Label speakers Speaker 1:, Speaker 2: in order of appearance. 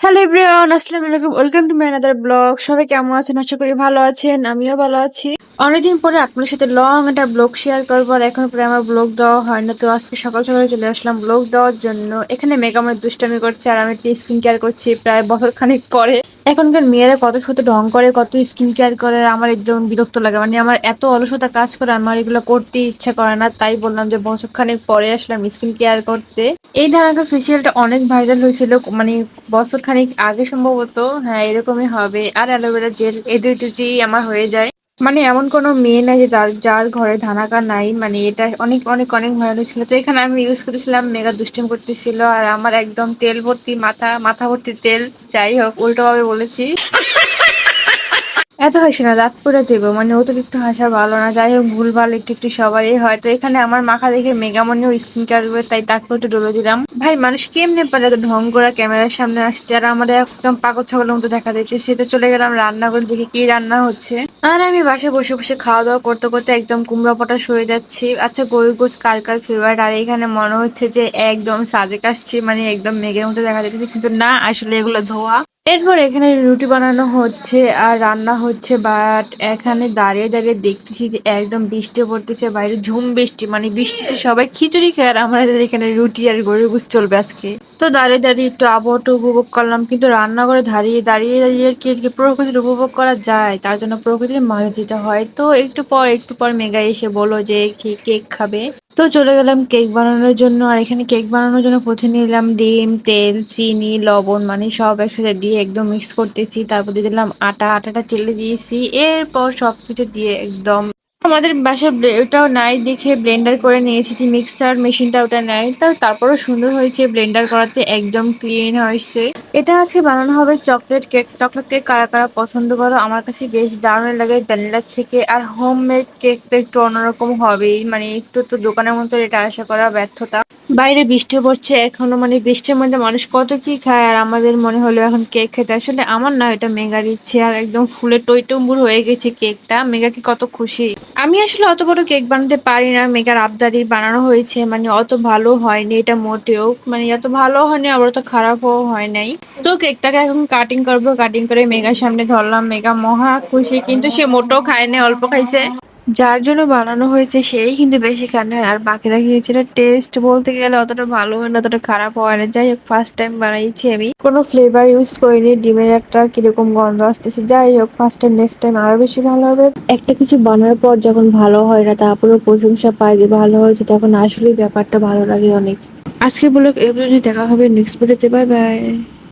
Speaker 1: Hello everyone আসসালামু আলাইকুম welcome to my another blog সবাই কেমন আছেন? আশা করি ভালো আছেন, আমিও ভালো আছি। অনেকদিন পরে আপনার সাথে লং একটা ব্লগ শেয়ার করব আর এখন পরে আমার ব্লগ দেওয়া হয় না। তো আজকে সকাল সকালে চলে আসলাম ব্লগ দেওয়ার জন্য। এখানে মেঘ আমার দুষ্টামি করছে আর আমি স্কিন কেয়ার করছি প্রায় বছর খানিক পরে। এখনকার মেয়েরা কত শত ঢং করে, কত স্কিন কেয়ার করে, আমার একদম বিরক্ত লাগে। মানে আমার এত অলসতা কাজ করে, আমার এগুলো করতে ইচ্ছা করে না। তাই বললাম যে বছর খানিক পরে আসলাম স্কিন কেয়ার করতে। এই ধারণা ফেসিয়ালটা অনেক ভাইরাল হয়েছিল। মানে বছর খানিক আগে সম্ভবত হ্যাঁ এরকমই হবে। আর অ্যালোভেরা জেল এই দুই দুটি আমার হয়ে যায়। মানে এমন কোনো মেয়ে নাই যে যার ঘরে ধানাকা নাই মানে এটা অনেক অনেক অনেক ভাইরাল ছিল। তো এখানে আমি ইউজ করেছিলাম, মেগা দুষ্টিম করতেছিল, আর আমার একদম তেল ভর্তি মাথা মাথা ভর্তি তেল, যাই হোক, উল্টোভাবে বলেছি। এত হাসি না দাঁত পড়ে দেবো মানে অতিরিক্ত হাসা ভালো না, যাই হোক ভুল ভালো একটু একটু সবারই হয়। তো এখানে আমার মাখা দেখে মেগামনিও স্কিন কেয়ার করবে তাই তাকে একটু ডলে দিলাম। ভাই, মানুষ কেমনে পারে এত ঢং করা ক্যামেরার সামনে আসতে? আর আমার একদম পাগল ছাগলের মতো দেখা যাচ্ছে সেটা চলে গেলাম রান্না করে দেখি কি রান্না হচ্ছে। আর আমি বাসায় বসে বসে খাওয়া দাওয়া করতে করতে একদম কুমড়া পটা শুয়ে যাচ্ছি। আচ্ছা গরু গোস কার কার ফেভারিট আর এখানে মনে হচ্ছে যে একদম সাজে কাশছি মানে একদম মেঘের মধ্যে দেখা যাচ্ছে, কিন্তু না, আসলে এগুলো ধোয়া। এরপর এখানে রুটি বানানো হচ্ছে আর রান্না হচ্ছে বাট এখানে দাঁড়িয়ে দাঁড়িয়ে দেখতেছি যে একদম বৃষ্টি পড়তেছে, বাইরে ঝুম বৃষ্টি মানে বৃষ্টিতে সবাই খিচুড়ি খায় আর আমাদের এখানে রুটি আর গরুর গুছ চলবে আজকে। তো দাঁড়িয়ে দাঁড়িয়ে একটু আবহাওয়াটা উপভোগ করলাম। কিন্তু রান্নাঘরে দাঁড়িয়ে দাঁড়িয়ে দাঁড়িয়ে আর কি আর কি প্রকৃতির উপভোগ করা যায়? তার জন্য প্রকৃতির মাঝে যেতে হয়। তো একটু পর একটু পর মেঘা এসে বলো যে কেক খাবে। তো চলে গেলাম কেক বানানোর জন্য। আর এখানে কেক বানানোর জন্য প্রথমে নিলাম ডিম, তেল, চিনি, লবণ মানে সব একসাথে দিয়ে একদম মিক্স করতেছি। তারপর দিয়ে দিলাম আটা, আটাটা চেলে দিয়েছি। এরপর সব কিছু দিয়ে একদম আমাদের বাসায় ওটাও নাই দেখে ব্লেন্ডার করে নিয়েছি এসেছি মিক্সার মেশিনটা ওটা নাই। তো তারপরও সুন্দর হয়েছে ব্লেন্ডার করাতে, একদম ক্লিন হয়েছে। এটা আজকে বানানো হবে চকলেট কেক চকলেট কেক কারা কারা পছন্দ করো, আমার কাছে বেশ দারুণ লাগে ভ্যানিলা থেকে। আর হোম মেড কেক তো একটু অন্যরকম হবেই মানে একটু তো দোকানের মতো এটা আশা করা ব্যর্থতা। বাইরে বৃষ্টি পড়ছে, এখনও মানে বৃষ্টির মধ্যে মানুষ কত কি খায়, আর আমাদের মনে হলো এখন কেক খেতে। আসলে আমার না এটা মেগার ইচ্ছে আর একদম ফুলে টইটম্বুর হয়ে গেছে কেকটা মেগা কত খুশি। আমি আসলে অত বড় কেক বানাতে পারি না। মেকার আবদারি বানানো হয়েছে। মানে অত ভালো হয়নি এটা মোটেও। মানে এত ভালো হয়নি, আবার তো খারাপও হয় নাই। তো কেকটাকে এখন কাটিং করব। কাটিং করে মেগার সামনে ধরলাম। মেগা মহা খুশি, কিন্তু সে মোটেও খায়নি, অল্প খাইছে। যার জন্য বানানো হয়েছে সেই, কিন্তু বেশি খানে আর বাকিরা খেয়েছিল টেস্ট বলতে গেলে অতটা ভালো হয় না, অতটা খারাপ হয় না। যাই হোক ফার্স্ট টাইম বানাইছি আমি। কোনো ফ্লেভার ইউজ করিনি, ডিমের একটা কীরকম গন্ধ আসতেছে। যাই হোক ফার্স্ট টাইম নেক্সট টাইম আরও বেশি ভালো হবে। একটা কিছু বানার পর যখন ভালো হয় না তারপরে প্রশংসা পায় যে ভালো হয়েছে, তখন আসলেই ব্যাপারটা ভালো লাগে অনেক। আজকে বলে এবার দেখা হবে নেক্সট ভিডিওতে বাই বাই